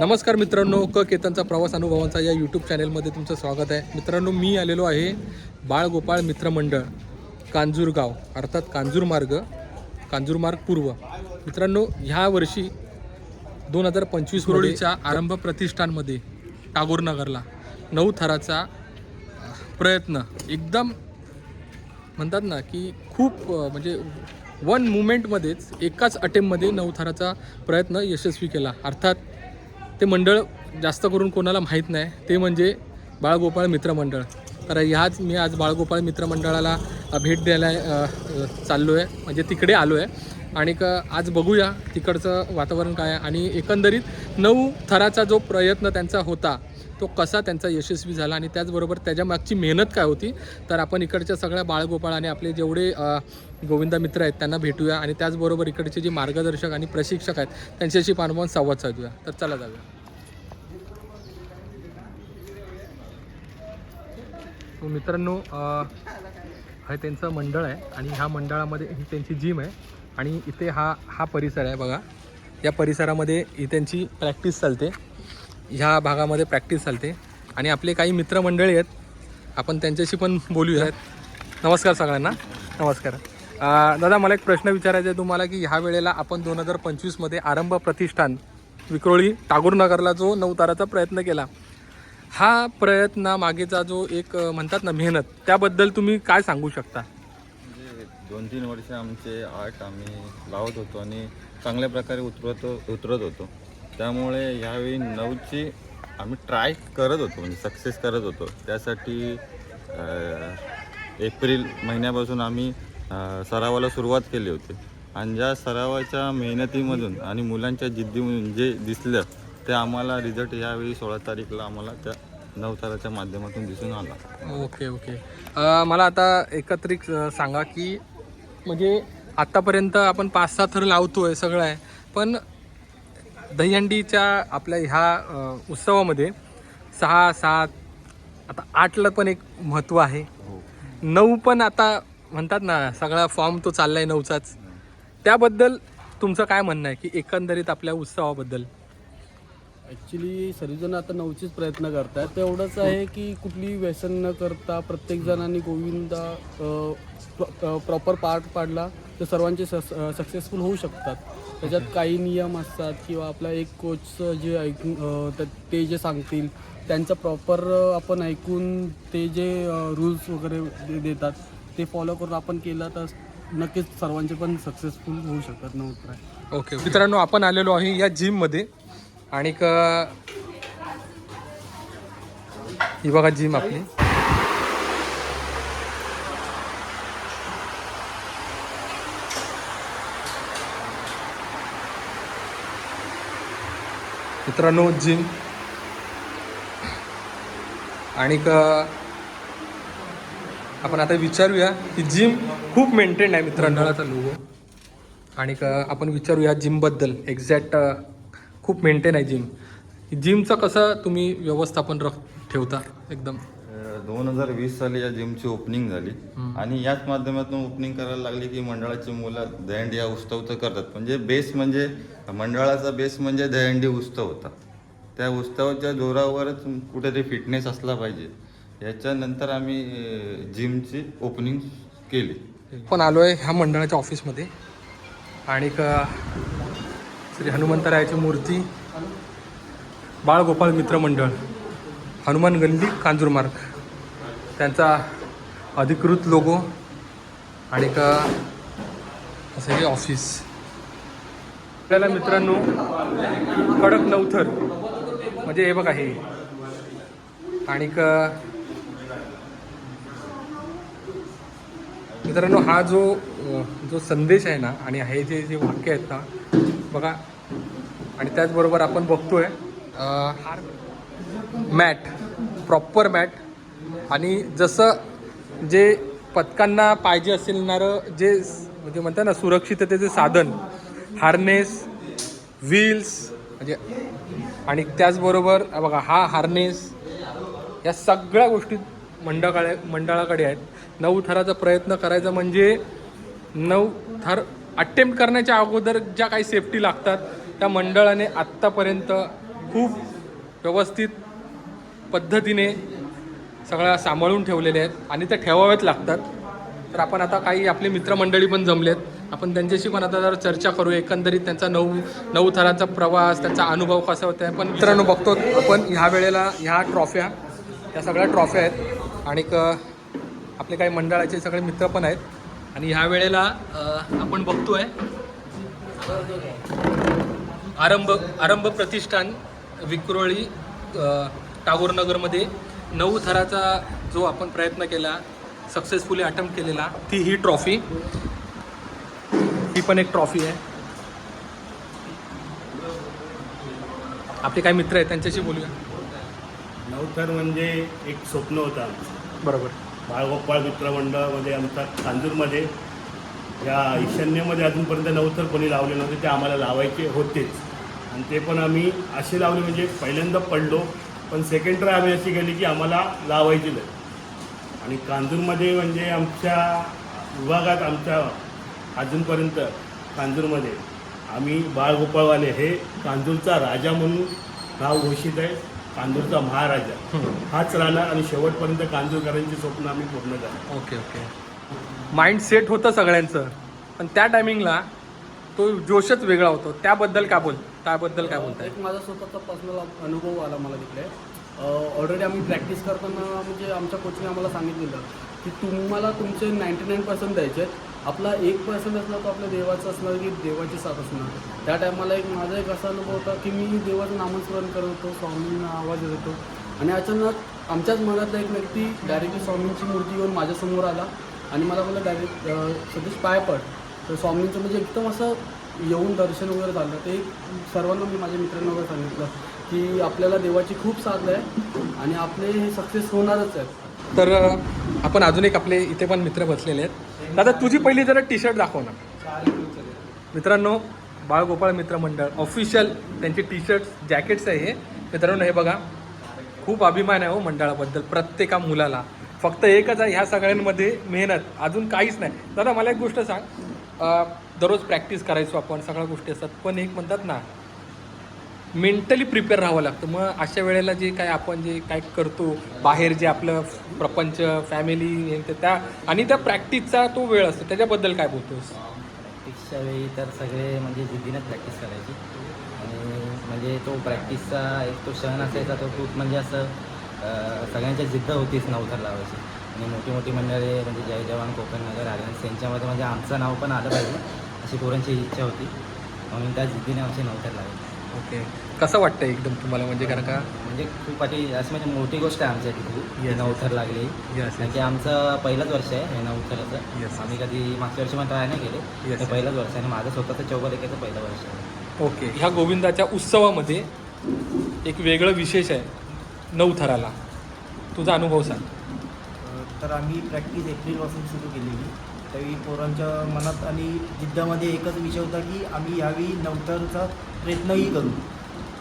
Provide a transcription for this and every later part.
नमस्कार मित्रांनो क केतनचा प्रवास अनुभवांचा या यूट्यूब चॅनलमध्ये तुमचं स्वागत आहे. मित्रांनो मी आलेलो आहे बाळगोपाळ मित्रमंडळ कांजूरगाव अर्थात कांजूर मार्ग कांजूर मार्ग पूर्व. मित्रांनो ह्या वर्षी दोन हजार पंचवीस रोडीच्या आरंभ प्रतिष्ठानमध्ये टागोर नगरला. नऊ थराचा प्रयत्न. एकदम म्हणतात ना की खूप म्हणजे वन मुमेंटमध्येच एकाच अटेम्पमध्ये नवथराचा प्रयत्न यशस्वी केला. अर्थात ते मंडळ जास्त करून कोणाला माहीत नाही. ते म्हणजे बाळगोपाळ मित्रमंडळ तर ह्याच मी आज बाळगोपाळ मित्रमंडळाला भेट द्यायला चाललो आहे म्हणजे तिकडे आलो आहे आणि क आज बघूया तिकडचं वातावरण काय आहे. आणि एकंदरीत नऊ थराचा जो प्रयत्न त्यांचा होता तो कसा त्यांचा यशस्वी झाला आणि त्याचबरोबर त्याच्या मागची मेहनत काय होती तर आपण इकडच्या सगळ्या बाळगोपाळ आणि आपले जेवढे गोविंदा मित्र आहेत त्यांना भेटूया. आणि त्याचबरोबर इकडचे जे मार्गदर्शक आणि प्रशिक्षक आहेत त्यांच्याशी पानपण संवाद साधूया. तर चला जाऊया. मित्रांनो हे त्यांचं मंडळ आहे आणि ह्या मंडळामध्ये ही त्यांची जिम आहे. आणि इथे हा हा परिसर आहे बघा. या परिसरामध्ये ही त्यांची प्रॅक्टिस चालते. ह्या भागामध्ये प्रॅक्टिस चालते. आणि आपले काही मित्रमंडळी आहेत. आपण त्यांच्याशी पण बोलूयात नमस्कार सगळ्यांना. नमस्कार. दादा मला एक प्रश्न विचारायचा आहे तुम्हाला की ह्या वेळेला आपण दोन हजार पंचवीसमध्ये आरंभ प्रतिष्ठान विक्रोळी टागोरनगरला जो नवताराचा प्रयत्न केला हा प्रयत्न मागेचा जो एक म्हणतात ना मेहनत त्याबद्दल तुम्ही काय सांगू शकता? म्हणजे दोन तीन वर्ष आमचे आर्ट आम्ही लावत होतो आणि चांगल्या प्रकारे उतरत उतरत होतो. त्यामुळे ह्यावेळी नऊची आम्ही ट्राय करत होतो म्हणजे सक्सेस करत होतो. त्यासाठी एप्रिल महिन्यापासून आम्ही सरावाला सुरुवात केली होती. आणि ज्या सरावाच्या मेहनतीमधून आणि मुलांच्या जिद्दीमधून जे दिसलं ते आम्हाला रिझल्ट यावेळी सोळा तारीखला आम्हाला त्या नवताराच्या माध्यमातून दिसून आला. Okay okay. अ, मला आता एकत्रित अ, सांगा की म्हणजे आत्तापर्यंत आपण पाच सहा थर लावतोय सगळं आहे पण दहीहंडीच्या आपल्या ह्या अ, उत्सवामध्ये सहा सात आता आठला पण एक महत्त्व आहे. हो. नऊ पण आता म्हणतात ना सगळा फॉर्म तो चाललाय नऊचाच. त्याबद्दल तुमचं काय म्हणणं आहे की एकंदरीत आपल्या उत्सवाबद्दल? ॲक्च्युली सर्वजण आता नऊचेच प्रयत्न करतात तेवढंच आहे की कुठली व्यसन न करता प्रत्येक जणांनी गोविंदा प्रॉपर पार्ट पाडला तर सर्वांचे सक्सेसफुल होऊ शकतात. त्याच्यात काही नियम असतात किंवा आपला एक कोचचं जे ऐकून त- जे सांगतील त्यांचं प्रॉपर आपण ऐकून ते जे रूल्स वगैरे दे- देतात ते फॉलो करून आपण केलं तर नक्कीच सर्वांचे पण सक्सेसफुल होऊ शकतात नऊ ओके मित्रांनो आपण आलेलो आहे या जिममध्ये आणि ही बघा जिम आपली. मित्रांनो जिम. आणि आपण आता विचारूया की जिम खूप मेंटेन आहे मित्रांनो. लोगो आणि आपण विचारूया जिमबद्दल एक्झॅक्ट खूप मेंटेन आहे जिम जिमचं कसं तुम्ही व्यवस्थापन रख ठेवता एकदम? दोन हजार वीस साली या जिमची ओपनिंग झाली. आणि याच माध्यमातून ओपनिंग करायला लागली की मंडळाची मुलं दहंडी हा उत्सव तर करतात. म्हणजे बेस म्हणजे मंडळाचा बेस म्हणजे दहंडी उत्सव होता. त्या उत्सवाच्या जोरावरच कुठेतरी फिटनेस असला पाहिजे. याच्यानंतर आम्ही जिमची ओपनिंग केली. पण आलो आहे ह्या मंडळाच्या ऑफिसमध्ये आणि श्री हनुमंतरायाची मूर्ती बाळगोपाळ मित्र मंडळ हनुमान गल्ली कांजूरमार्ग त्यांचा अधिकृत लोगो आणि का असं हे ऑफिस आपल्याला मित्रांनो कडक नवथर म्हणजे हे बघा हे. आणि का मित्रांनो हा जो जो संदेश आहे ना आणि हे जे जे वाक्य आहेत ना बघा आणि त्याचबरोबर आपण बघतोय मॅट प्रॉपर मॅट. आणि जसं जे पथकांना पाहिजे असणारं जे म्हणजे म्हणतात ना सुरक्षिततेचे साधन हार्नेस व्हील्स म्हणजे आणि त्याचबरोबर बघा हा हार्नेस या सगळ्या गोष्टी मंडळाकडे मंडळाकडे आहेत. नऊ थराचा प्रयत्न करायचा म्हणजे नऊ थर अटेम्प्ट करण्याच्या अगोदर ज्या काही सेफ्टी लागतात त्या मंडळाने आत्तापर्यंत खूप व्यवस्थित पद्धतीने सगळ्या सांभाळून ठेवलेले आहेत आणि ते ठेवावेच लागतात. तर आपण आता काही आपली मित्रमंडळी पण जमलेत. आपण त्यांच्याशी पण आता जरा चर्चा करू एकंदरीत त्यांचा नऊ नऊ थरांचा प्रवास त्यांचा अनुभव कसा होता आहे पण मित्रांनो बघतो आपण. ह्या वेळेला ह्या ट्रॉफ्या या सगळ्या ट्रॉफ्या आहेत. आणि आपले काही मंडळाचे सगळे मित्र पण आहेत. आणि ह्या वेळेला आपण बघतो आहे आरंभ आरंभ प्रतिष्ठान विक्रोळी टागोरनगरमध्ये नऊ थराचा जो आपण प्रयत्न केला सक्सेसफुली अटेम्प्ट केलेला ती ही ट्रॉफी ही पण एक ट्रॉफी आहे. आपले काही मित्र आहेत त्यांच्याशी बोलूया. नवतर म्हणजे एक स्वप्न होतं बरोबर. बाळगोपाळ मित्रमंडळामध्ये आमचा कांजूरमध्ये या ईशान्येमध्ये अजूनपर्यंत नवतर कोणी लावले नव्हते ते आम्हाला लावायचे होतेच. आणि ते पण आम्ही असे लावले म्हणजे पहिल्यांदा पडलो पण सेकंड ट्राय आम्ही अशी केली की आम्हाला लावायची नाही. आणि कांजूरमध्ये म्हणजे आमच्या विभागात आमच्या अजूनपर्यंत कांजूरमध्ये आम्ही बाळगोपाळवाले हे कांजूरचा राजा म्हणून नाव घोषित आहे कांजूरचा महाराजा. हाच राहणार आणि शेवटपर्यंत कांजूरकरांची स्वप्न आम्ही पूर्ण करणार. Okay okay. माइंड सेट होतं सगळ्यांचं. पण त्या टायमिंगला तो जोशच वेगळा होतो. त्याबद्दल काय बोल त्याबद्दल काय बोलताय? एक माझा स्वतःचा पर्सनल अनुभव आला मला तिकडे. ऑलरेडी आम्ही प्रॅक्टिस करताना म्हणजे आमच्या कोचने आम्हाला सांगितलेलं की तुम्हाला तुमचे नाईंटी नाईन पर्सेंट द्यायचे आपला एक पर्सेंट असला तो आपल्या देवाचं असणार की देवाची साथ असणार. त्या टायमाला एक माझा एक असा अनुभव होता की मी देवाचं नामस्मरण करत होतो स्वामींना आवाज येत होतो. आणि अचानक आमच्याच मनातला एक व्यक्ती डायरेक्टली स्वामींची मूर्ती येऊन माझ्यासमोर आला. आणि मला बोललं डायरेक्ट सतीश पाय पड. तर स्वामींचं म्हणजे एकदम असं येऊन दर्शन वगैरे झालं. ते सर्वांना मी माझ्या मित्रांना वगैरे सांगितलं की आपल्याला देवाची खूप साथ आहे आणि आपले हे सक्सेस होणारच आहेत. तर आपण अजून एक आपले इथे पण मित्र बसलेले आहेत. दादा तुझी पहिली जरा टी शर्ट दाखव ना. मित्रांनो बाळगोपाळ मित्र मंडळ ऑफिशियल त्यांचे टी शर्ट जॅकेट्स आहे हे. मित्रांनो हे बघा. खूप अभिमान आहे हो मंडळाबद्दल प्रत्येका मुलाला. फक्त एकच आहे ह्या सगळ्यांमध्ये मेहनत अजून काहीच नाही. दादा मला एक गोष्ट सांग. दररोज प्रॅक्टिस करायचो आपण सगळ्या गोष्टी असतात पण एक म्हणतात ना मेंटली प्रिपेअर राहावं लागतं. मग अशा वेळेला जे काय आपण जे काय करतो बाहेर जे आपलं प्रपंच फॅमिली त्या आणि त्या प्रॅक्टिसचा तो वेळ असतो. त्याच्याबद्दल काय बोलतोस? प्रॅक्टिसच्या वेळी तर सगळे म्हणजे जिद्दीनंच प्रॅक्टिस करायची. आणि म्हणजे तो प्रॅक्टिसचा एक तो क्षण असायचा तो खूप म्हणजे असं सगळ्यांच्या जिद्द होतीच नवथर लावायची आणि मोठी मोठी मंडळी म्हणजे जय जवान कोकण नगर आर्यन्स त्यांच्यामध्ये म्हणजे आमचं नाव पण आलं पाहिजे अशी पोरांची इच्छा होती. म्हणून त्या जिद्दीने आमचे नवथर लावायचे ओके. कसं वाटतं एकदम तुम्हाला? म्हणजे कारण का? म्हणजे खूप अशी अशी म्हणजे मोठी गोष्ट आहे आमच्या तिथली Yes, की नवथर लागली की आमचं पहिलंच वर्ष आहे हे नवथराचं. आम्ही कधी मागच्या वर्षी पण ट्राय नाही केले. हे पहिलंच वर्ष आहे आणि माझं स्वतःचं चौबलेकेचं पहिलं वर्ष आहे. ओके. ह्या गोविंदाच्या उत्सवामध्ये एक वेगळं विशेष आहे. नऊ थराला. तुझा अनुभव सांग. तर आम्ही प्रॅक्टिस एप्रिलपासून सुरू केलेली. त्यावेळी पोरांच्या मनात आणि जिद्दामध्ये एकच विषय होता की आम्ही यावेळी नवतरचा प्रयत्नही करू.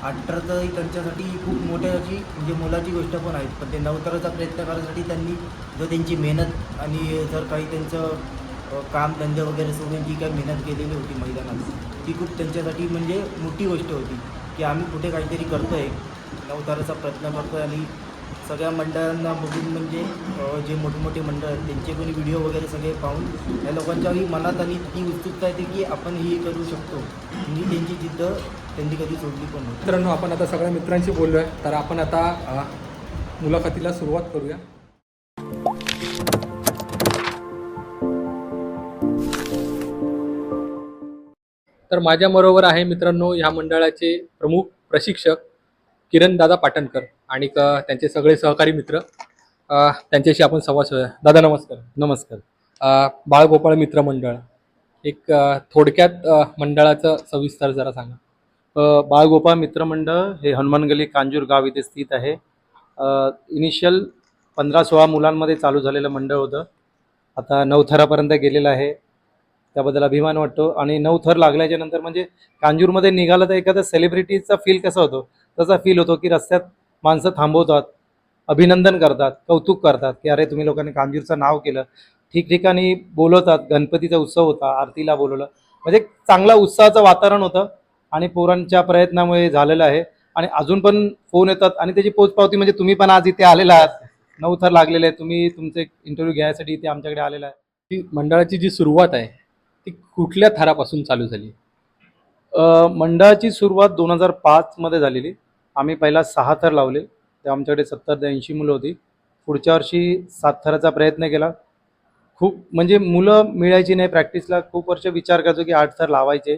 अठरा त्यांच्यासाठी खूप मोठ्याची म्हणजे मोलाची गोष्ट पण आहे. पण ते नवतराचा प्रयत्न करण्यासाठी त्यांनी जो त्यांची मेहनत आणि जर काही त्यांचं काम धंदे वगैरे सोडून जी काही मेहनत केलेली होती मैदानात ती खूप त्यांच्यासाठी म्हणजे मोठी गोष्ट होती. की आम्ही कुठे काहीतरी करतो आहे नवताराचा प्रयत्न करतो आहे आणि सगळ्या मंडळांना बघून म्हणजे जे मोठे मोठे मंडळ आहेत त्यांचे कोणी व्हिडिओ वगैरे सगळे पाहून या लोकांच्याही मनात आणि ती उत्सुकता येते की आपण ही करू शकतो. म्हणजे त्यांची जिद्द त्यांनी कधी सोडली पण मित्रांनो आपण आता सगळ्या मित्रांशी बोललो आहे तर आपण आता मुलाखतीला सुरुवात करूया. तर माझ्याबरोबर आहे मित्रांनो ह्या मंडळाचे प्रमुख प्रशिक्षक किरण दादा पाटणकर आणि क- त्यांचे सगळे सहकारी मित्र. त्यांच्याशी आपण संवाद साधूया. दादा नमस्कार. नमस्कार. बाळगोपाळ मित्र मंडळ. एक थोडक्यात मंडळाचं सविस्तर जरा सांगा. बाळगोपाळ मित्रमंडळ हे हनुमानगली कांजूर गाव इथे स्थित आहे. इनिशियल पंधरा सोळा मुलांमध्ये चालू झालेलं मंडळ होतं. आता नऊ थरापर्यंत गेलेलं आहे. त्याबद्दल अभिमान वाटतो. आणि नऊ थर लागल्याच्या नंतर म्हणजे कांजूरमध्ये निघालं तर एखाद्या सेलिब्रिटीचा फील कसा होतो? तसा फील होतो की रस्त्यात माणसं थांबवतात अभिनंदन करतात कौतुक करतात की अरे तुम्ही लोकांनी कांजूरचं नाव केलं. ठिकठिकाणी बोलवतात गणपतीचा उत्सव होता आरतीला बोलवलं. म्हणजे चांगला उत्साहाचं वातावरण होतं आणि पोरांच्या प्रयत्नामुळे झालेलं आहे. आणि अजून पण फोन येतात आणि त्याची पोचपावती म्हणजे तुम्ही पण आज इथे आलेला आहात. नऊ थर लागलेले आहे तुम्ही तुमचे इंटरव्ह्यू घ्यायसाठी इथे आमच्याकडे आलेला आहे. ती मंडळाची जी सुरुवात आहे ती कुठल्या थरापासून चालू झाली? मंडळाची सुरुवात दोन हजार पाचमध्ये झालेली. आम्ही पहिला सहा थर लावले. ते आमच्याकडे सत्तर ते ऐंशी मुलं होती. पुढच्या वर्षी सात थराचा प्रयत्न केला. खूप म्हणजे मुलं मिळायची नाही प्रॅक्टिसला खूप वर्ष विचार करायचो की आठ थर लावायचे.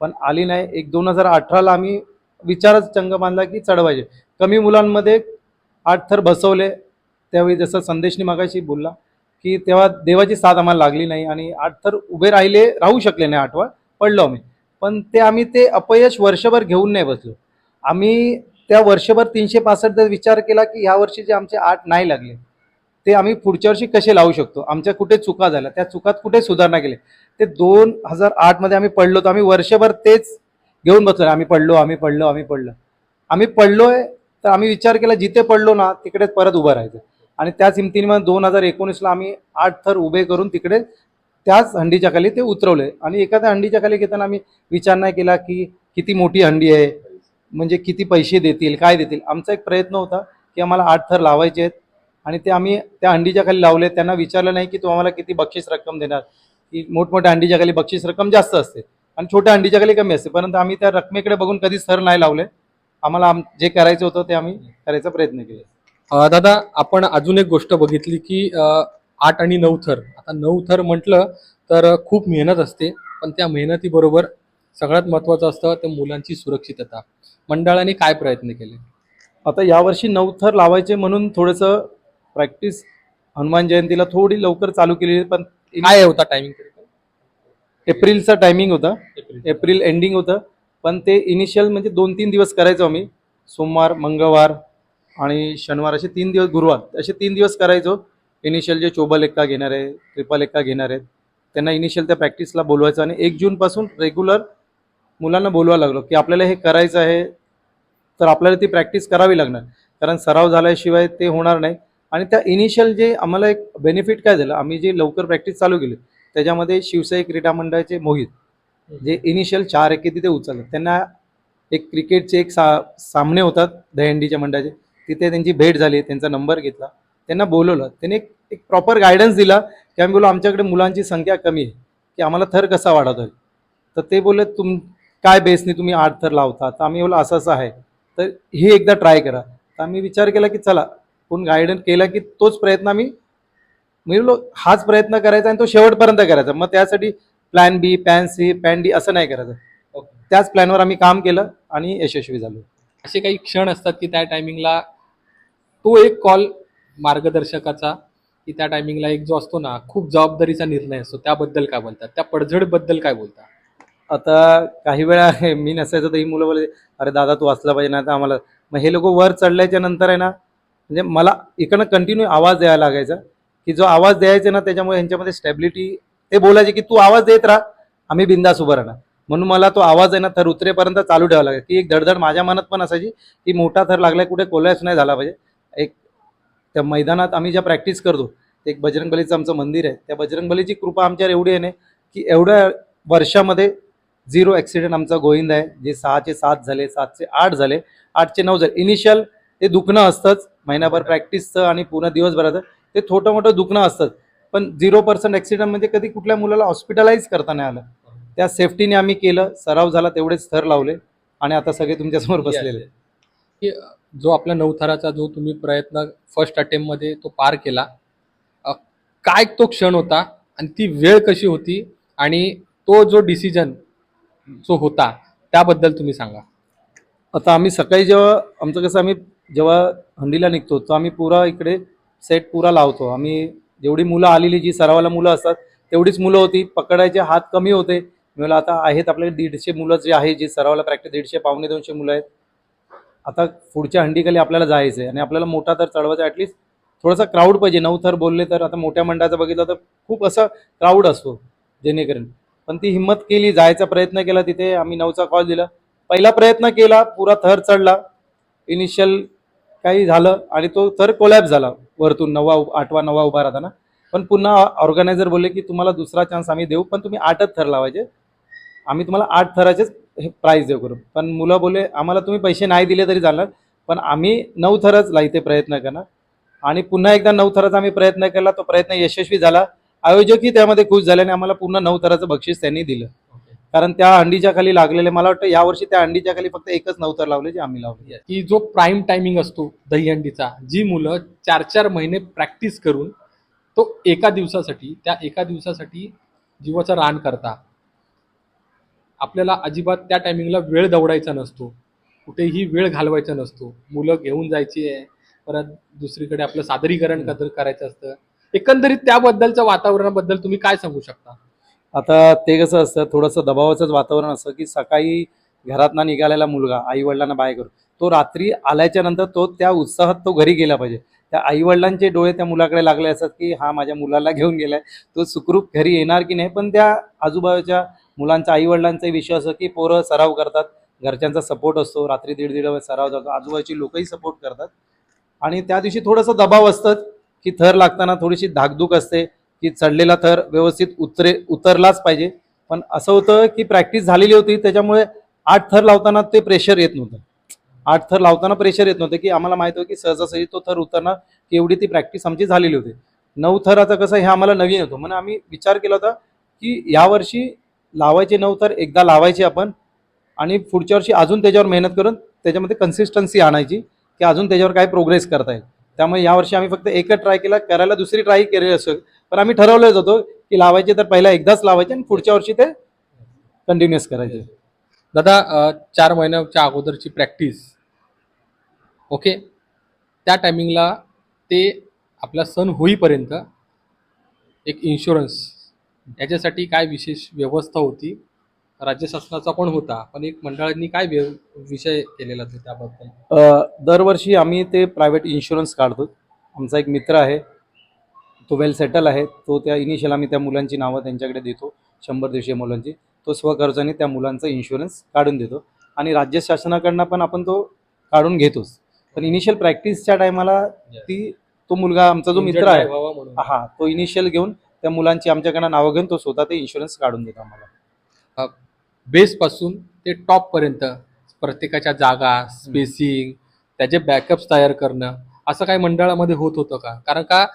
पण आली नाही. एक दोन हजार अठराला आम्ही विचारच चंग बांधला की चढवायचे. कमी मुलांमध्ये आठ थर बसवले. त्यावेळी जसं संदेशनी मागाशी बोलला की तेव्हा देवाची साथ आम्हाला लागली नाही आणि आठ थर उभे राहिले राहू शकले नाही आठवा. पडलो आम्ही. पण ते आम्ही ते अपयश वर्षभर घेऊन नाही बसलो. आम्ही त्या वर्षभर तीनशे पासष्ट जर विचार केला की ह्या वर्षी जे आमचे आठ नाही लागले ते आम्ही पुढच्या वर्षी कसे लावू शकतो? आमच्या कुठे चुका झाल्या? त्या चुकात कुठे सुधारणा केली? ते दोन हजार आठमध्ये आम्ही पडलो तर आम्ही वर्षभर तेच घेऊन बसलो. आम्ही पडलो आम्ही पडलो आम्ही पडलो. आम्ही पडलोय तर आम्ही विचार केला जिथे पडलो ना तिकडेच परत उभं राहायचं. आणि त्याच हिमतीने दोन हजार एकोणीसला आम्ही आठ थर उभे करून तिकडे त्याच हंडीच्या खाली ते उतरवले. आणि एखाद्या हंडीच्या खाली घेताना आम्ही विचार नाही केला की किती मोठी हंडी आहे म्हणजे किती पैसे देतील काय देतील? आमचा एक प्रयत्न होता की आम्हाला आठ थर लावायचे आहेत. आणि ते आम्ही त्या हंडीच्या खाली लावले. त्यांना विचारलं नाही की तू आम्हाला किती बक्षीस रक्कम देणार? की मोठमोठ्या हंडीच्या खाली बक्षीस रक्कम जास्त असते. आणि छोट्या हंडीच्या खाली कमी असते. परंतु आम्ही त्या रकमेकडे बघून कधीच थर नाही लावले. आम्हाला आम जे करायचं होतं ते आम्ही करायचा प्रयत्न केला. दादा आपण अजून एक गोष्ट बघितली की आठ आणि नऊ थर. आता नऊ थर म्हटलं तर खूप मेहनत असते. पण त्या मेहनतीबरोबर सगळ्यात महत्त्वाचं असतं ते मुलांची सुरक्षितता. मंडळाने काय प्रयत्न केले? आता यावर्षी नऊ थर लावायचे म्हणून थोडंसं प्रॅक्टिस हनुमान जयंतीला थोडी लवकर चालू केलेली पण काय होता टायमिंग एप्रिलचा टायमिंग होता. एप्रिल. एंडिंग होतं. पण ते इनिशियल म्हणजे दोन तीन दिवस करायचो आम्ही. सोमवार मंगळवार आणि शनिवार असे तीन दिवस गुरुवार असे तीन दिवस करायचो. इनिशियल जे चोबल एक्का घेणार आहे ट्रिपल एक्का घेणार आहेत त्यांना इनिशियल त्या प्रॅक्टिसला बोलवायचं आणि एक जूनपासून रेग्युलर मुलांना बोलवायला लागलो की आपल्याला हे करायचं आहे तर आपल्याला ती प्रॅक्टिस करावी लागणार. कारण सराव झाल्याशिवाय ते होणार नाही. आणि त्या इनिशियल जे आम्हाला एक बेनिफिट काय झालं आम्ही जे लवकर प्रॅक्टिस चालू केली त्याच्यामध्ये शिवसाई क्रीडा मंडळाचे मोहित जे इनिशियल चार एके तिथे उचलतात त्यांना एक क्रिकेटचे एक सा सामने होतात दहीहंडीच्या मंडळाचे. तिथे त्यांची भेट झाली त्यांचा नंबर घेतला. त्यांना बोलवलं. त्यांनी एक एक प्रॉपर गायडन्स दिला की आम्ही बोललो आमच्याकडे मुलांची संख्या कमी आहे की आम्हाला थर कसा वाढवता येईल? तर ते बोलले तुम काय बेसने तुम्ही आठ थर लावता? तर आम्ही बोललो असं असं आहे. तर हे एकदा ट्राय करा. तर आम्ही विचार केला की चला कोण गायडन्स केला की तोच प्रयत्न आम्ही मी बोललो हाच प्रयत्न करायचा आणि तो शेवटपर्यंत करायचा. मग त्यासाठी plan B plan C plan D असं नाही करायचं. त्याच प्लॅनवर आम्ही काम केलं आणि यशस्वी झालो. असे काही क्षण असतात की त्या टायमिंगला तो एक कॉल मार्गदर्शकाचा की त्या टायमिंगला एक जो असतो ना खूप जबाबदारीचा निर्णय असतो. त्याबद्दल काय बोलतात? त्या पडझडबद्दल काय बोलतात? आता काही वेळा मी नसायचं तर ही मुलं बोलले अरे दादा तू वाचला पाहिजे ना तर आम्हाला. मग हे लोक वर चढल्याच्या नंतर आहे ना म्हणजे मला इकडनं कंटिन्यू आवाज द्यायला लागायचा की जो आवाज द्यायचा ना त्याच्यामुळे यांच्यामध्ये स्टॅबिलिटी ते बोलायचे की तू आवाज देत राहा आम्ही बिंदास उभं राहणार. म्हणून मला तो आवाज आहे ना थर उतरेपर्यंत चालू ठेवावा लागेल की एक धडधड माझ्या मनात पण असायची की मोठा थर लागलाय कुठे कोलॅप्स नाही झाला पाहिजे. एक त्या मैदानात आम्ही ज्या प्रॅक्टिस करतो ते एक बजरंगबलीचं आमचं मंदिर आहे त्या बजरंगबलीची कृपा आमच्यावर एवढी आहे ना की एवढ्या वर्षामध्ये झिरो ॲक्सिडेंट आमचा गोविंद आहे. जे सहाचे सात झाले सातचे आठ झाले आठचे नऊ झाले. इनिशियल ते दुखणं असतंच. महिनाभर प्रॅक्टिसचं आणि पूर्ण दिवसभराचं ते छोटं मोठं दुखणं असतंच. पण झिरो पर्सेंट ॲक्सिडेंट म्हणजे कधी कुठल्या मुलाला हॉस्पिटलाइज करता नाही आलं. त्या सेफ्टीने आम्ही केलं. सराव झाला तेवढेच थर लावले आणि आता सगळे तुमच्यासमोर बसलेले. की जो आपला नवथराचा जो तुम्ही प्रयत्न फर्स्ट अटेम्प्टमध्ये तो पार केला काय तो क्षण होता आणि ती वेळ कशी होती आणि तो जो डिसिजन जो होता त्याबद्दल तुम्ही सांगा. आता आम्ही सकाळी जेव्हा आमचं कसं आम्ही जेव्हा हंडीला निघतो तर आम्ही पुरा इकडे सेट पुरा लावतो. आम्ही जेवढी मुलं आलेली जी सरावाला मुलं असतात तेवढीच मुलं होती. पकडायचे हात कमी होते. मी आता आहेत आपल्याकडे दीडशे मुलं जे आहे जी सरावाला प्रॅक्टिस दीडशे पावणे दोनशे मुलं आहेत. आता पुढच्या हंडीखाली आपल्याला जायचं आहे आणि आपल्याला मोठा तर चढवायचा ॲटलीस्ट थोडासा क्राऊड पाहिजे. नऊ थर बोलले तर आता मोठ्या मंडळाचं बघितलं तर खूप असा क्राऊड असतो जेणेकरून. पण ती हिंमत केली जायचा प्रयत्न केला तिथे. आम्ही नऊचा कॉल दिला. पहिला प्रयत्न केला पुरा थर चढला. इनिशियल काही झालं आणि तो थर कोलॅप झाला वरतून. नवा आठवा नवा उभा राहताना. पण पुन्हा ऑर्गनायझर बोलले की तुम्हाला दुसरा चान्स आम्ही देऊ पण तुम्ही आठच थर लावायचे. आम्ही तुम्हाला आठ थराचेच हे प्राईज देऊ करू पण मुलं बोलले आम्हाला तुम्ही पैसे नाही दिले तरी चालणार पण आम्ही नऊ थरच लाईते प्रयत्न करणार. आणि पुन्हा एकदा नऊ थराचा आम्ही प्रयत्न केला. तो प्रयत्न यशस्वी झाला. आयोजकही त्यामध्ये खुश झाले आणि आम्हाला पूर्ण नऊ थराचं बक्षीस त्यांनी दिलं. कारण त्या अंडीच्या खाली लागलेले मला वाटतं यावर्षी त्या अंडीच्या खाली फक्त एकच नवतर लावले जे आम्ही लावले. की जो प्राईम टायमिंग असतो दहीहंडीचा जी मुलं चार चार महिने प्रॅक्टिस करून तो एका दिवसासाठी त्या एका दिवसासाठी जीवाचं रान करता. आपल्याला अजिबात त्या टायमिंगला वेळ दवडायचा नसतो. कुठेही वेळ घालवायचा नसतो. मुलं घेऊन जायची आहे. परत दुसरीकडे आपलं सादरीकरण करायचं असतं. एकंदरीत त्याबद्दलच्या वातावरणाबद्दल तुम्ही काय सांगू शकता? आता ते कसं असतं थोडंसं दबावाचंच वातावरण असतं की सकाळी घरातनं निघालेला मुलगा आई वडिलांना बाय करून तो रात्री आल्याच्यानंतर तो त्या उत्साहात तो घरी गेला पाहिजे. त्या आई वडिलांचे डोळे त्या मुलाकडे लागले असतात की हा माझ्या मुलाला घेऊन गेलाय. तो सुखरूप घरी येणार की नाही पण त्या आजूबाजूच्या मुलांचा आई विषय विश्वास असतो की पोरं सराव करतात घरच्यांचा सपोर्ट असतो रात्री दीड दीड वेळ सराव जातो आजूबाजूची लोकही सपोर्ट करतात. आणि त्या दिवशी थोडंसं दबाव असतं की थर लागताना थोडीशी धाकधूक असते की चढलेला थर व्यवस्थित उतरे उतरलाच पाहिजे. पण असं होतं की प्रॅक्टिस झालेली होती त्याच्यामुळे आठ थर लावताना ते प्रेशर येत नव्हतं. आठ थर लावताना प्रेशर येत नव्हतं की आम्हाला माहीत होतं की सहजासहजी तो थर उतरणार एवढी ती प्रॅक्टिस आमची झालेली होती. नऊ थराचं कसं हे आम्हाला नवीन होतं. म्हणून आम्ही विचार केला होता की यावर्षी लावायचे नऊ थर एकदा लावायचे आपण आणि पुढच्या वर्षी अजून त्याच्यावर मेहनत करून त्याच्यामध्ये कन्सिस्टन्सी आणायची की अजून त्याच्यावर काय प्रोग्रेस करता येईल. त्यामुळे यावर्षी आम्ही फक्त एकच ट्राय केला. करायला दुसरी ट्राय केली असं पण आम्ही ठरवलंच होतो की लावायचे तर पहिला एकदाच लावायचे आणि पुढच्या वर्षी ते कंटिन्युअस करायचे. दादा चार महिन्याच्या अगोदरची प्रॅक्टिस ओके त्या टायमिंगला ते आपला सण होईपर्यंत एक इन्शुरन्स याच्यासाठी काय विशेष व्यवस्था होती? राज्य शासनाचा पण होता? पण एक मंडळांनी काय विषय केलेला होता त्याबद्दल? अ, दरवर्षी आम्ही ते प्रायव्हेट इन्शुरन्स काढतो. आमचा एक मित्र आहे तो वेल सेटल आहे. तो त्या इनिशियल आम्ही त्या मुलांची नावं त्यांच्याकडे देतो शंभर दीडशे मुलांची. तो स्वखर्चाने त्या मुलांचा इन्शुरन्स काढून देतो. आणि राज्य शासनाकडनं पण आपण तो काढून घेतोच. पण इनिशियल प्रॅक्टिसच्या टायमाला ती तो मुलगा आमचा जो मित्र आहे. हा तो इनिशियल घेऊन त्या मुलांची आमच्याकडनं नावं घेऊन तो स्वतः ते इन्शुरन्स काढून देतो आम्हाला. बेसपासून ते टॉपपर्यंत प्रत्येकाच्या जागा स्पेसिंग त्याचे बॅकअप्स तयार करणं असं काही मंडळामध्ये होत होतं का? कारण का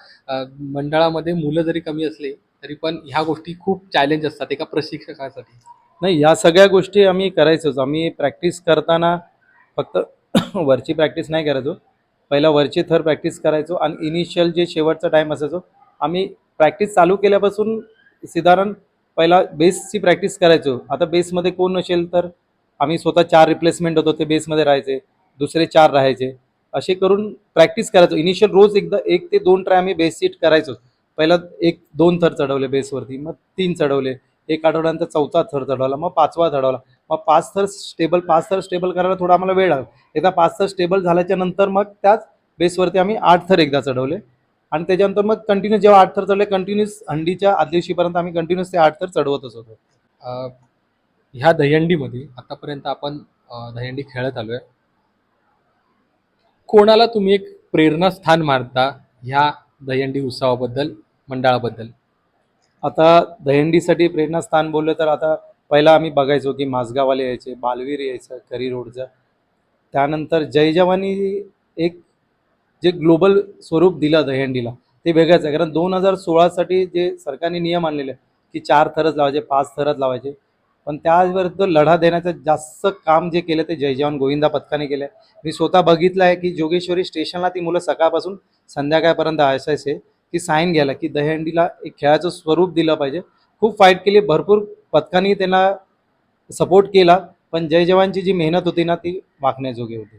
मंडळामध्ये मुलं जरी कमी असले तरी पण ह्या गोष्टी खूप चॅलेंज असतात एका प्रशिक्षकासाठी. नाही या सगळ्या गोष्टी आम्ही करायचोच. आम्ही प्रॅक्टिस करताना फक्त वरची प्रॅक्टिस नाही करायचो. पहिला वरची थर प्रॅक्टिस करायचो आणि इनिशियल जे शेवटचा टाईम असायचो आम्ही प्रॅक्टिस चालू केल्यापासून साधारण पहिला बेसची प्रॅक्टिस करायचो. आता बेसमध्ये कोण नसेल तर आम्ही स्वतः चार रिप्लेसमेंट होतो ते बेसमध्ये राहायचे. दुसरे चार राहायचे. असे करून प्रॅक्टिस करायचो. इनिशियल रोज एकदा एक ते दोन ट्राय आम्ही बेस सीट करायचो. पहिला एक दोन थर चढवले बेसवरती मग तीन चढवले. एक आठवड्यानंतर चौथा थर चढवला मग पाचवा चढवला. मग पाच थर स्टेबल पाच थर स्टेबल करायला थोडा आम्हाला वेळ लागला. एकदा पाच थर स्टेबल झाल्याच्यानंतर मग त्याच बेसवरती आम्ही आठ थर एकदा चढवले. आणि त्याच्यानंतर मग कंटिन्यूस जेव्हा आठ थर चढवले कंटिन्यूस हंडीच्या आदिवशीपर्यंत आम्ही कंटिन्यूस ते आठ थर चढवतच होतो अं, ह्या दहीहंडीमध्ये आतापर्यंत आपण अं, दहीहंडी खेळत आलोय. कोणाला तुम्ही एक प्रेरणास्थान मानता ह्या दहीहंडी उत्सवाबद्दल मंडळाबद्दल? आता दहीहंडीसाठी प्रेरणास्थान बोललं तर आता पहिला आम्ही बघायचो की माझगाववाले यायचे बालवीर यायचं करी रोडचं. त्यानंतर जय जवानी एक जे ग्लोबल स्वरूप दिलं दहीहंडीला ते वेगळंच आहे. कारण दोन हजार सोळासाठी जे सरकारने नियम आणलेले की चार थरच लावायचे पाच थरच लावायचे पण त्याविरुद्ध लढा देण्याचं जास्त काम जे केलं ते जय जवान गोविंदा पथकाने केलं आहे. मी स्वतः बघितलं आहे की जोगेश्वरी स्टेशनला ती मुलं सकाळपासून संध्याकाळपर्यंत असायचे की साईन घ्यायला की दहीहंडीला एक खेळाचं स्वरूप दिलं पाहिजे. खूप फाईट केली भरपूर पथकांनी त्यांना सपोर्ट केला पण जय जवानची जी मेहनत होती ना ती वाकण्याजोगी होती.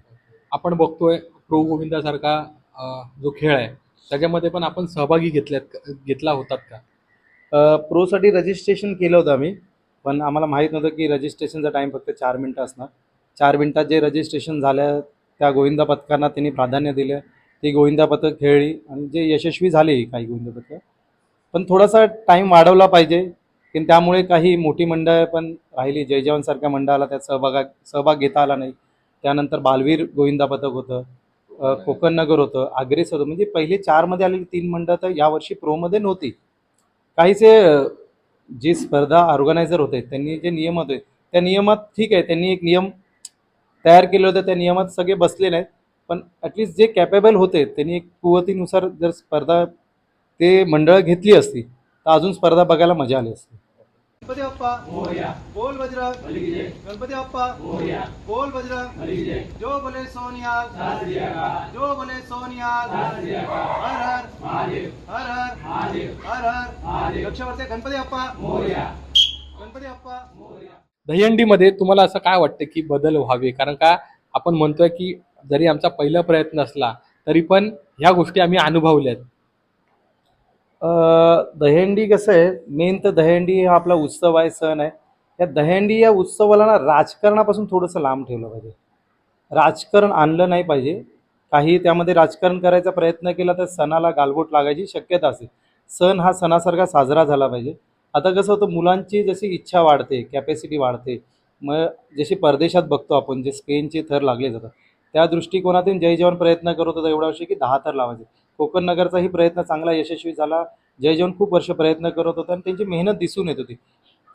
आपण बघतोय प्रो गोविंदासारखा जो खेळ आहे त्याच्यामध्ये पण आपण सहभागी घेतल्यात घेतला होतात का? प्रोसाठी रजिस्ट्रेशन केलं होतं आम्ही पण आम्हाला माहीत नव्हतं की रजिस्ट्रेशनचा टाईम फक्त चार मिनटं असणार. चार मिनटात जे रजिस्ट्रेशन झालं त्या गोविंदा पथकांना त्यांनी प्राधान्य दिलं. ती गोविंदा पथक खेळली आणि जे यशस्वी झाले काही गोविंदा पथकं. पण थोडासा टाईम वाढवला पाहिजे की त्यामुळे काही मोठी मंडळ पण राहिली. जय जवानसारख्या मंडळाला त्यात सहभागा सहभाग घेता आला नाही. त्यानंतर बालवीर गोविंदा पथक होतं. कोकण नगर होतं आग्रेस होतं. म्हणजे पहिले चारमध्ये आलेली तीन मंडळ तर यावर्षी प्रोमध्ये नव्हती. काहीचे जे स्पर्धा ऑर्गनायझर होते त्यांनी जे नियम होते त्या नियमात ठीक आहे त्यांनी एक नियम तयार केले होते त्या नियमात सगळे बसले नाहीत पण ॲटलिस्ट जे कॅपेबल होते त्यांनी एक कुवतीनुसार जर स्पर्धा ते मंडळ घेतली असती तर अजून स्पर्धा बघायला मजा आली असती. गणपती बाप्पा बोल बजरंग गणपती बाप्पा बोल बजरंग जो बोले सोनिया जो बोले सोनिया हर हर हर हर हर हर लक्षवर्ते गणपती बाप्पा गणपती बाप्पा दहीहंडीमध्ये तुम्हाला असं काय वाटतं की बदल व्हावे? कारण का आपण म्हणतोय की जरी आमचा पहिला प्रयत्न असला तरी पण ह्या गोष्टी आम्ही अनुभवल्यात. दहेंडी कसं आहे? मेन तर दहेंडी हा आपला उत्सव आहे सण आहे. या दहेंडी या उत्सवाला ना राजकारणापासून थोडंसं लांब ठेवलं पाहिजे. राजकारण आणलं नाही पाहिजे. काही त्यामध्ये राजकारण करायचा प्रयत्न केला तर सणाला गालबोट लागायची शक्यता असते. सण हा सणासारखा साजरा झाला पाहिजे. आता कसं होतं मुलांची जशी इच्छा वाढते कॅपॅसिटी वाढते मग जशी परदेशात बघतो आपण जे स्पेनचे थर लागले जातात त्या दृष्टिकोनातून जय जवान प्रयत्न करत होता एवढ्या वर्षी की दहा थर लावायचे. कोकण नगरचाही प्रयत्न चांगला यशस्वी झाला. जय जेवण खूप वर्ष प्रयत्न करत होता आणि त्यांची मेहनत दिसून येत होती.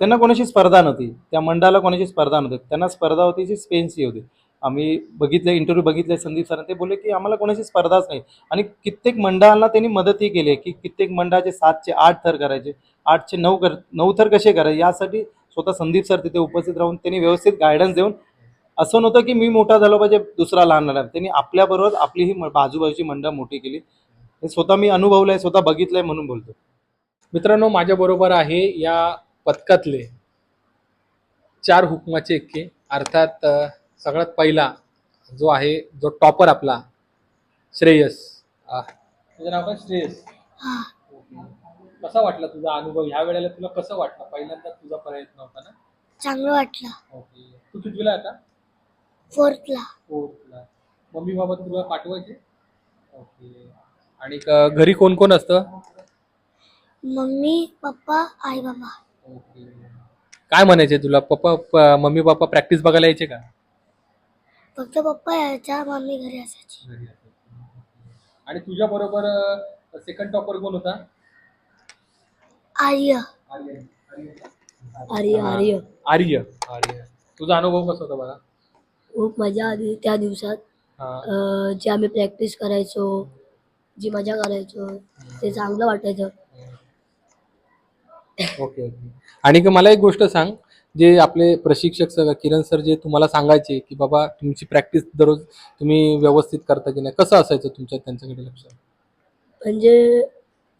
त्यांना कोणाची स्पर्धा नव्हती. त्या मंडळाला कोणाची स्पर्धा नव्हती. त्यांना स्पर्धा होती जी स्पेनची होती. आम्ही बघितले इंटरव्ह्यू बघितले संदीप सरांनी ते बोलले की आम्हाला कोणाची स्पर्धाच नाही. आणि कित्येक मंडळांना त्यांनी मदतही केली आहे. की कित्येक मंडळाचे सातचे आठ थर करायचे. आठचे नऊ कर नऊ थर कसे करायचे? यासाठी स्वतः संदीप सर तिथे उपस्थित राहून त्यांनी व्यवस्थित गायडन्स देऊन असं नव्हतं की मी मोठा झालो पाहिजे दुसरा लहान लहान. त्यांनी आपल्याबरोबर आपली ही बाजूबाजूची मंडळ मोठी केली. हे स्वतः मी अनुभवलं आहे स्वतः बघितलं आहे म्हणून बोलतो मित्रांनो माझ्याबरोबर आहे या पथकातले चार हुकमाचे एक्के अर्थात सगळ्यात पहिला जो आहे जो टॉपर आपला श्रेयस. अ, तुझं नाव काय? श्रेयस. कसा वाटला तुझा अनुभव? ह्या वेळेला तुला कसं वाटलं? पहिल्यांदा तुझा प्रयत्न होता ना? चांगलं वाटलं. ओके. तू कितवीला आता? फोर्थला फोर्थला मम्मी बाबा तुला पाठवायचे? ओके. आणि क- घरी कोण कोण असतं? मम्मी पप्पा आई बाबा काय म्हणायचे तुला? पप्पा प- मम्मी पप्पा प्रॅक्टिस बघायला यायचे का? फक्त पप्पा यायच्या मम्मी घरी असायची. आणि तुझ्या बरोबर सेकंड टॉपर कोण होता? आर्य. आर्य. आर्य. आर्य. आर्य. तुझा अनुभव कसा होता बघा? खूप मजा आली त्या दिवसात. हा. अं, जे आम्ही प्रॅक्टिस करायचो जी मजा करायचो ते चांगलं वाटायचं. Okay okay. आणि क- मला एक गोष्ट सांग जे आपले प्रशिक्षक सर किरण सर जे तुम्हाला सांगायचे की बाबा तुमची प्रॅक्टिस दररोज तुम्ही व्यवस्थित करता की नाही कसं असायचं तुमच्या त्यांच्याकडे लक्ष? म्हणजे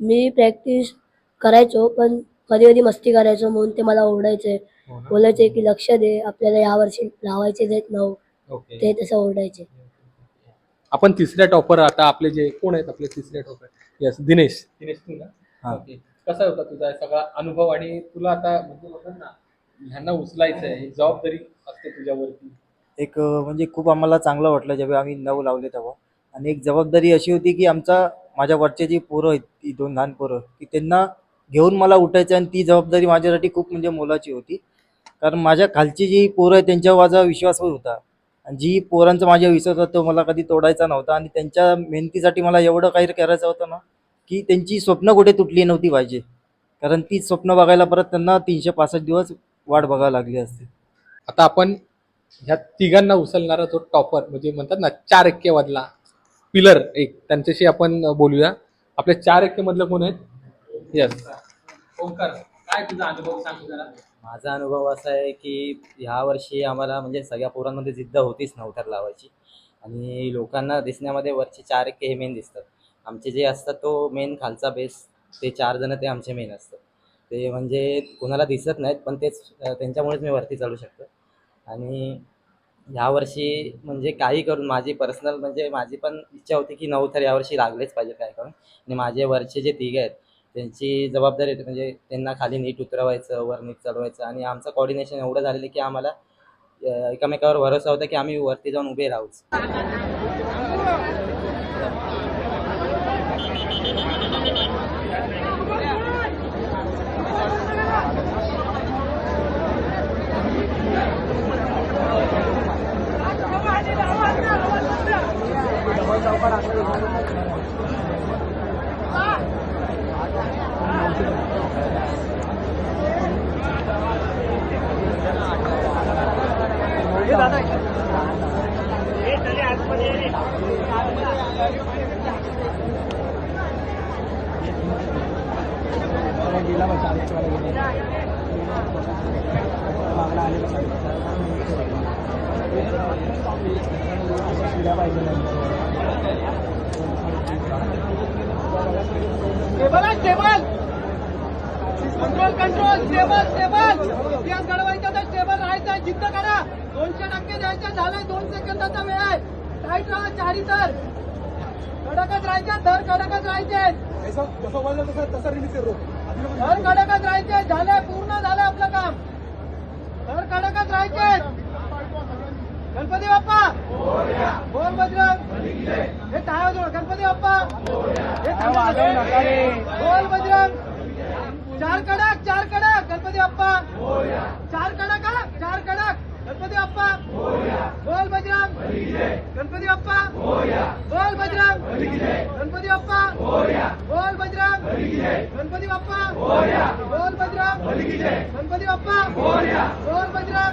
मी प्रॅक्टिस करायचो पण कधी कधी मस्ती करायचो म्हणून ते मला ओरडायचे. हो? बोलायचे की लक्ष दे आपल्याला यावर्षी लावायचे देत नऊ. ओके. ते तसं ओरडायचे. आपण तिसऱ्या टॉपर आता आपले जे कोण आहेत आपले तिसऱ्या टॉपर? येस दिनेश. दिनेश तू ना? हा. ओके. कसा होता तुझा सगळा अनुभव आणि तुला आता म्हणजे ना ह्यांना उचलायचं आहे ही जबाबदारी असते तुझ्यावरती. एक म्हणजे खूप आम्हाला चांगलं वाटलं जेव्हा आम्ही नऊ लावले तेव्हा. आणि एक जबाबदारी अशी होती की आमचा माझ्या वरचे जी पोरं आहेत ती दोन लहान पोरं की त्यांना घेऊन मला उठायचं आणि ती जबाबदारी माझ्यासाठी खूप म्हणजे मोलाची होती. कारण माझ्या खालची जी पोरं आहेत त्यांच्यावर माझा विश्वास होता. जी पोरांचा माझ्या विश्वास होता तो मला कधी तोडायचा नव्हता आणि त्यांच्या मेहनतीसाठी मला एवढं काही करायचं होतं ना की त्यांची स्वप्न कुठे तुटली नव्हती पाहिजे. कारण ती स्वप्न बघायला परत त्यांना तीनशे पासष्ट दिवस वाट बघावी लागली असते. आता आपण ह्या तिघांना उचलणारा जो टॉपर म्हणजे म्हणतात ना चार एक्के मधला पिलर एक त्यांच्याशी आपण बोलूया. आपल्या चार एक्के मधलं कोण आहेत? यस ओंकार काय तुझा अनुभव सांग जरा. माझा अनुभव असा आहे की ह्या वर्षी आम्हाला म्हणजे सगळ्या पोरांमध्ये जिद्द होतीच नवथर लावायची. आणि लोकांना दिसण्यामध्ये वरचे चार एक हे मेन दिसतात. आमचे जे असतात तो मेन खालचा बेस ते चार जण ते आमचे मेन असतात. ते म्हणजे कोणाला दिसत नाहीत पण तेच त्यांच्यामुळेच मी वरती चालू शकतो. आणि ह्यावर्षी म्हणजे काही करून माझी पर्सनल म्हणजे माझी पण इच्छा होती की नऊ तर यावर्षी लागलेच पाहिजे काय करून. आणि माझे वरचे जे तिघे आहेत त्यांची जबाबदारी होती. म्हणजे त्यांना खाली नीट उतरवायचं वर नीट चढवायचं. आणि आमचं कॉर्डिनेशन एवढं झालेलं की आम्हाला एकमेकावर भरोसा होता की आम्ही वरती जाऊन उभे राहूच. टेबल पाहिजे table control control table table इतिहास घडवायचा तर टेबल राहायचा जिद्द करा. दोनशे टक्के द्यायचं झालंय. दोन सेकंदाचा वेळ आहे. टाईट राहा चारी तर. कडकच राहायचे दर कडकच राहायचे. दर कडकच राहायचे झालंय पूर्ण झालंय आपलं काम. दर कडकच राहायचे. गणपती बाप्पा. बोल बजरंग. हे टाळ्या वाजवा. गणपती बाप्पा. हे. बोल बजरंग. चार कडक चार कडक गणपती बाप्पा. चार कडक चार कडक. गणपती बाप्पा. बोल बजरंग. गणपती बाप्पा. बोल बजरंग. गणपती बाप्पा. बोल बजरंग. गणपती बाप्पा. बोल बजरंग. गणपती बाप्पा. बोल बजरंग.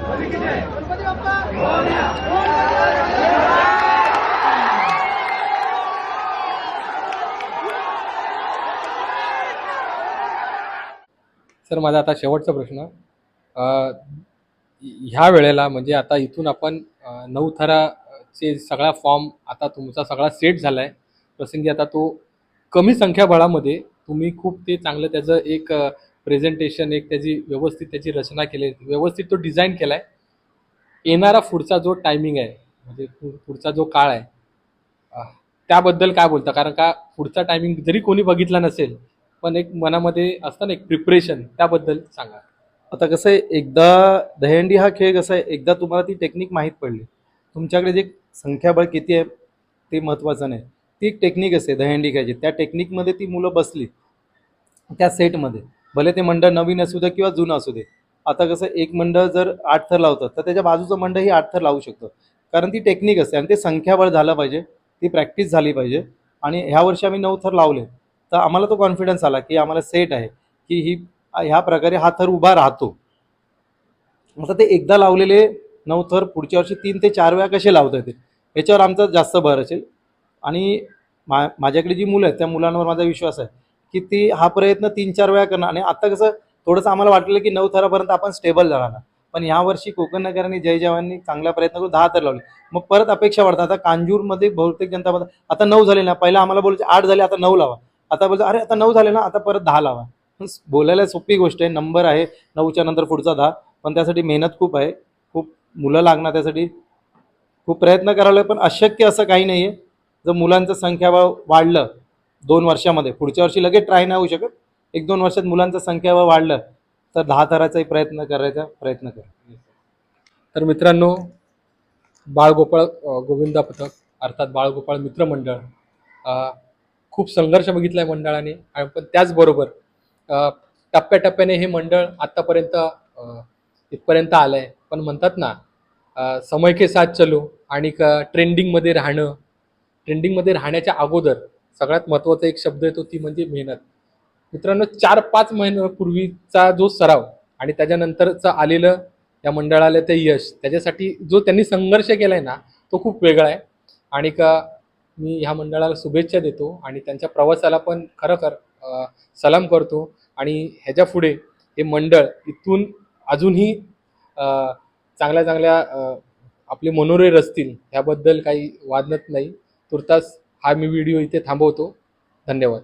गणपती बाप्पा. बोल सर माझा आता शेवटचा प्रश्न. ह्या वेळेला म्हणजे आता इथून आपण नऊ थराचे सगळा फॉर्म आता तुमचा सगळा सेट झाला आहे प्रसंगी आता तो कमी संख्याबळामध्ये तुम्ही खूप ते चांगलं त्याचं एक प्रेझेंटेशन एक त्याची व्यवस्थित त्याची रचना केली. आहे. व्यवस्थित तो डिझाईन केला आहे येणारा पुढचा जो टायमिंग आहे म्हणजे पु- पुढचा जो काळ आहे त्याबद्दल काय बोलता? कारण का पुढचा टायमिंग जरी कोणी बघितला नसेल पण एक मनामध्ये असतं ना एक प्रिपरेशन त्याबद्दल सांगा. आता कसं आहे एकदा दहीहंडी हा खेळ कसा आहे एकदा तुम्हाला ती टेक्निक माहीत पडली. तुमच्याकडे जे संख्याबळ किती आहे ते महत्त्वाचं नाही. ती एक टेक्निक असते दहंडी खेळायची. त्या टेक्निकमध्ये ती मुलं बसली त्या सेटमध्ये भले ते मंडळ नवीन असू दे किंवा जुनं असू दे. आता कसं एक मंडळ जर आठ थर लावतं तर त्याच्या बाजूचं मंडळही आठ थर लावू शकतं. कारण ती टेक्निक असते आणि ते संख्याबळ झालं पाहिजे ती प्रॅक्टिस झाली पाहिजे. आणि ह्या वर्षी आम्ही नऊ थर लावले. तर आम्हाला तो कॉन्फिडन्स आला की आम्हाला सेट आहे की ही ह्या प्रकारे हा थर उभा राहतो. आता ते एकदा लावलेले नऊ थर पुढच्या वर्षी तीन ते चार वेळा कसे लावता येते याच्यावर आमचा जास्त भर असेल. आणि मा माझ्याकडे जी मुलं आहेत त्या मुलांवर माझा विश्वास आहे की ती हा प्रयत्न तीन चार वेळा करणार आणि आता कसं थोडंसं आम्हाला वाटलेलं की नऊ थरापर्यंत आपण स्टेबल जाणार. पण यावर्षी कोकण नगरांनी जय जवाननी चांगला प्रयत्न करून दहा थर लावले. मग परत अपेक्षा वाढतात. आता कांजूरमध्ये बहुतेक जनता आता नऊ झाले ना पहिला आम्हाला बोलायचे आठ झाले आता नऊ लावा. आता बोलतो अरे आता नऊ झाले ना आता परत दहा लावा. बोलायला सोपी गोष्ट आहे. नंबर आहे नऊच्या नंतर पुढचा दहा. पण त्यासाठी मेहनत खूप आहे. खूप मुलं लागणार त्यासाठी. खूप प्रयत्न करायला पण अशक्य असं काही नाही आहे जर मुलांचं संख्याबळ वाढलं दोन वर्षामध्ये पुढच्या वर्षी लगेच ट्राय नाही होऊ शकत. एक दोन वर्षात मुलांचं संख्याबळ वाढलं तर दहा थराचाही प्रयत्न करायचा प्रयत्न करा. तर मित्रांनो बाळगोपाळ गोविंदा पथक अर्थात बाळगोपाळ मित्रमंडळ खूप संघर्ष बघितला आहे मंडळाने पण त्याचबरोबर टप्प्याटप्प्याने हे मंडळ आत्तापर्यंत इथपर्यंत आलं आहे पण म्हणतात ना समय के साथ चलो आणि ट्रेंडिंगमध्ये राहणं. ट्रेंडिंगमध्ये राहण्याच्या अगोदर सगळ्यात महत्त्वाचा एक शब्द येतो ती म्हणजे मेहनत. मित्रांनो चार पाच महिन्यापूर्वीचा जो सराव आणि त्याच्यानंतरचं आलेलं या मंडळाला ते यश त्याच्यासाठी जो त्यांनी संघर्ष केला आहे ना तो खूप वेगळा आहे. आणि का मी ह्या मंडळाला शुभेच्छा देतो आणि त्यांच्या प्रवासाला पण खरं खर सलाम करतो. आणि ह्याच्या पुढे हे मंडळ इथून अजूनही चांगल्या चांगल्या आपले मनोरे रचतील ह्याबद्दल काही वादनत नाही. तुर्तास हा मी व्हिडिओ इथे थांबवतो. धन्यवाद.